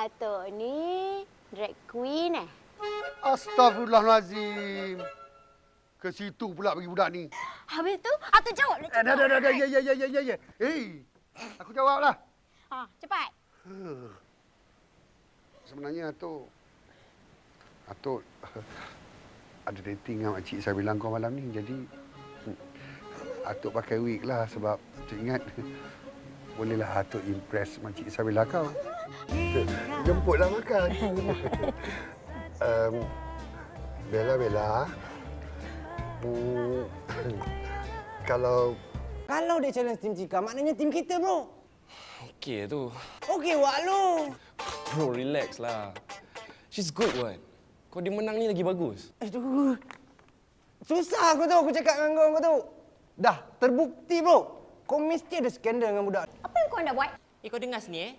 Atuk ni drag queen eh? Astagfirullahalazim. Ke situ pula bagi budak ni. Habis tu, Atuk jawab lah Eh, dah, dah, dah, dah. Ya, ya, ya, ya, ya, ya. Hei, aku jawablah. Ha, cepat. Sebenarnya Atuk... Atuk... Ada dating dengan makcik saya bilang kau malam ni. Jadi... Atuk pakai wig lah sebab Atuk ingat... Bolehlah Atuk impress makcik Sabila kau. Jemputlah makan. um, Bella, Bella. Hmm, kalau Kalau dia challenge tim Cika, maknanya tim kita, bro. Okey tu. Okey, wak lu. Bro, relax lah. She's good what? Kau dia menang ni lagi bagus. Aduh. Susah aku tu aku cakap dengan kau, kau tu. Dah, terbukti, bro. Kau mesti ada skandal dengan budak. Apa yang kau nak buat? Eh kau dengar sini eh.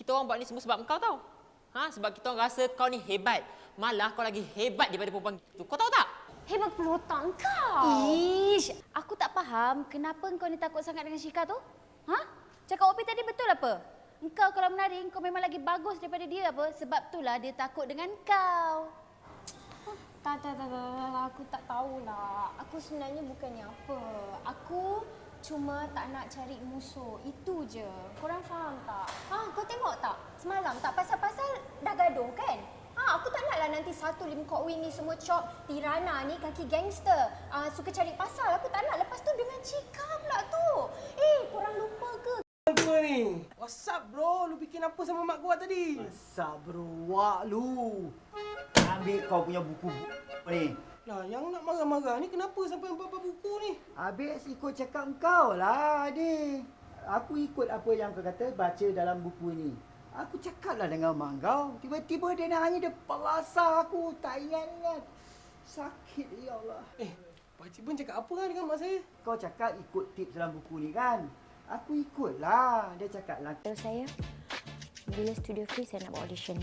Kita orang buat ni semua sebab kau tahu. Ha? Sebab kita orang rasa kau ni hebat. Malah kau lagi hebat daripada perempuan itu. Kau tahu tak? Hebat kepala otak kau. Ish, aku tak faham kenapa kau ni takut sangat dengan Shika tu? Ha? Cakap Opi tadi betul apa? Engkau kalau menari, kau memang lagi bagus daripada dia apa? Sebab itulah dia takut dengan kau. Tak, tak, tak, tak, tak, tak, aku tak tahulah. Aku sebenarnya bukannya apa. Aku cuma tak nak cari musuh. Itu je. Korang faham tak? Ha, kau tengok tak? Semalam tak pasal-pasal dah gaduh kan? Ha, aku tak naklah nanti satu Lim Kok Wing ni semua cop Tirana ni kaki gangster. Uh, suka cari pasal. Aku tak nak. Lepas tu dengan Cika pula tu. Eh, korang lupa ke? Apa ni? What's up, bro? Lu bikin apa sama mak gua tadi? Asal bro, wak lu. Ambil kau punya buku ni. Lah, yang nak marah-marah ni kenapa sampai empat buku ni? Habis ikut cakap kau lah, adik. Aku ikut apa yang kau kata baca dalam buku ni. Aku cakaplah dengan mak kau. Tiba-tiba dia nak hanya dia pelasah aku. Tak ingat-ingat. Sakit, ya Allah. Eh, Pakcik pun cakap apa kan dengan mak saya? Kau cakap ikut tips dalam buku ni kan? Aku ikutlah. Dia cakap lah. Tahu saya, bila studio free saya nak buat audition.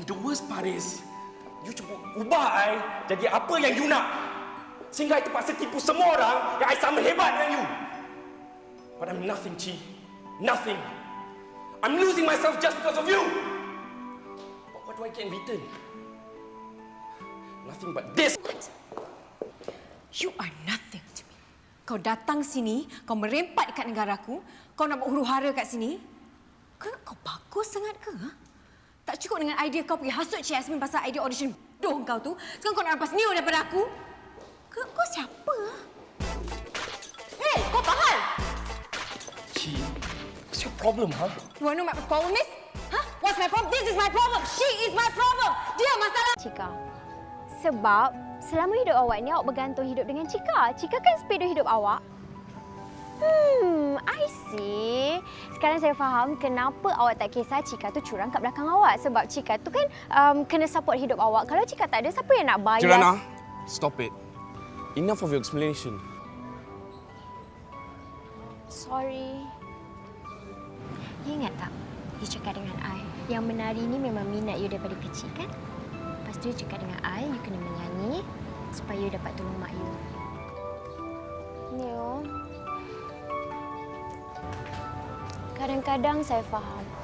And the worst part is, you cuba ubah I jadi apa yang you nak. Sehingga I terpaksa tipu semua orang yang I sama hebat dengan you. But I'm nothing, Chi. Nothing. I'm losing myself just because of you. But what do I get in return? Nothing but this. You are nothing to me. Kau datang sini, kau merempat dekat negaraku, kau nak buat huru-hara kat sini. Kau, kau bagus sangat ke? Ha? Tak cukup dengan idea kau pergi hasut Cik Yasmin pasal idea audition bodoh kau tu. Sekarang kau nak rampas new daripada aku. Kau, kau siapa? ha? Hei, kau faham? Chi, what's your problem, huh? You want to know my problem is? Huh? What's my problem? This is my problem. She is my problem. Dia masalah. Cika. Sebab selama hidup awak ni awak bergantung hidup dengan Cika. Cika kan speedo hidup awak. Hmm, I see. Sekarang saya faham kenapa awak tak kisah Cika tu curang kat belakang awak. Sebab Cika tu kan um, kena support hidup awak. Kalau Cika tak ada, siapa yang nak bayar? Kirana, stop it. Enough of your explanation. Sorry. You ingat tak? You cakap dengan I. Yang menari ni memang minat you daripada kecil kan? Lepas tu you cakap dengan I, you kena menyanyi supaya you dapat tolong mak you. Neo. Kadang-kadang saya faham.